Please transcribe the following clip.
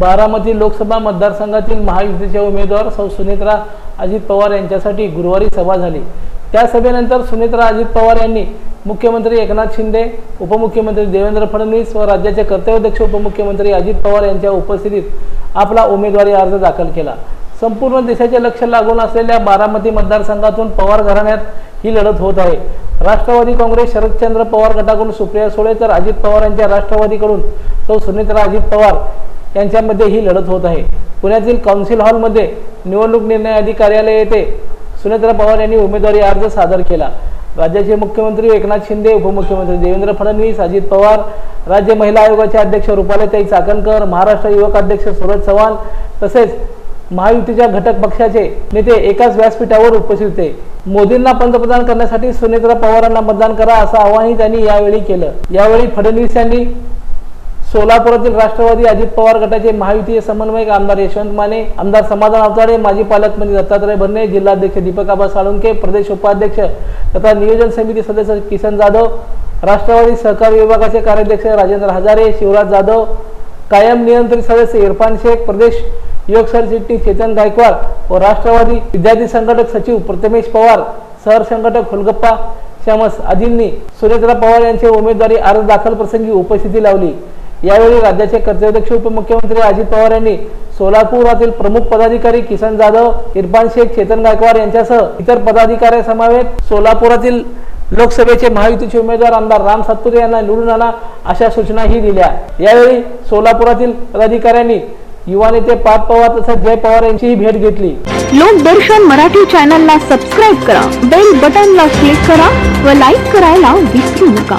बारामती लोकसभा मतदारसंघातील महायुतीच्या उमेदवार सौ सुनेत्रा अजित पवार यांच्यासाठी गुरुवारी सभा झाली. त्या सभेनंतर सुनेत्रा अजित पवार यांनी मुख्यमंत्री एकनाथ शिंदे उपमुख्यमंत्री देवेंद्र फडणवीस व राज्याचे कर्तव्याध्यक्ष उपमुख्यमंत्री अजित पवार यांच्या उपस्थितीत आपला उमेदवारी अर्ज दाखल केला. संपूर्ण देशाचे लक्ष लागून असलेल्या बारामती मतदारसंघातून पवार घराण्यात ही लढत होत आहे. राष्ट्रवादी काँग्रेस शरदचंद्र पवार गटाकडून सुप्रिया सुळे तर अजित पवार यांच्या राष्ट्रवादीकडून सौ सुनेत्रा अजित पवार यांच्यामध्ये ही लढत होत आहे. पुण्यातील काउन्सिल हॉलमध्ये निवडणूक निर्णय अधिकार्यालय येथे सुनेत्रा पवार यांनी उमेदवारी अर्ज सादर केला. राज्याचे मुख्यमंत्री एकनाथ शिंदे उपमुख्यमंत्री देवेंद्र फडणवीस अजित पवार राज्य महिला आयोगाचे अध्यक्ष रुपालीताई चाकणकर महाराष्ट्र युवक अध्यक्ष सूरज चव्हाण तसेच महायुतीच्या घटक पक्षाचे नेते एकाच व्यासपीठावर उपस्थित होते. मोदींना पंतप्रधान करण्यासाठी सुनेत्रा पवारांना मतदान करा असं आवाहनही त्यांनी यावेळी केलं. यावेळी फडणवीस यांनी सोलापुरातील राष्ट्रवादी अजित पवार गटाचे महायुतीय समन्वयक आमदार यशवंत माने आमदार समाधान अवताडे माजी पालकमंत्री म्हणजे दत्तात्रय भरणे जिल्हाध्यक्ष दीपक आबा साळुंके प्रदेश उपाध्यक्ष तथा नियोजन समिती सदस्य किसन जाधव राष्ट्रवादी सहकारी विभागाचे कार्याध्यक्ष राजेंद्र हजारे शिवराज जाधव कायम नियंत्रित सदस्य इरफान शेख प्रदेश युवक सरचिटणीस चेतन गायकवाड व राष्ट्रवादी विद्यार्थी संघटक सचिव प्रथमेश पवार सरसंघटक हुलगप्पा श्यामस आदींनी सुरेंद्र पवार यांचे उमेदवारी अर्ज दाखल प्रसंगी उपस्थिती लावली. यावेळी राज्याचे कर्तव्यदक्ष उपमुख्यमंत्री अजित पवार यांनी सोलापुरातील प्रमुख पदाधिकारी किसन जाधव इरफान शेख चेतन गायकवाड यांच्यासह इतर पदाधिकाऱ्यांसमवेत सोलापुरातील लोकसभेचे महायुतीचे उमेदवार आमदार राम सातपुते यांना निवडून आणा अशा सूचनाही दिल्या. यावेळी सोलापुरातील पदाधिकाऱ्यांनी युवा नेते पार्थ पवार तसंच जय पवार यांचीही भेट घेतली. लोकदर्शन मराठी चॅनलला सबस्क्राईब करा बेल बटनला क्लिक करा व लाईक करायला विसरू नका.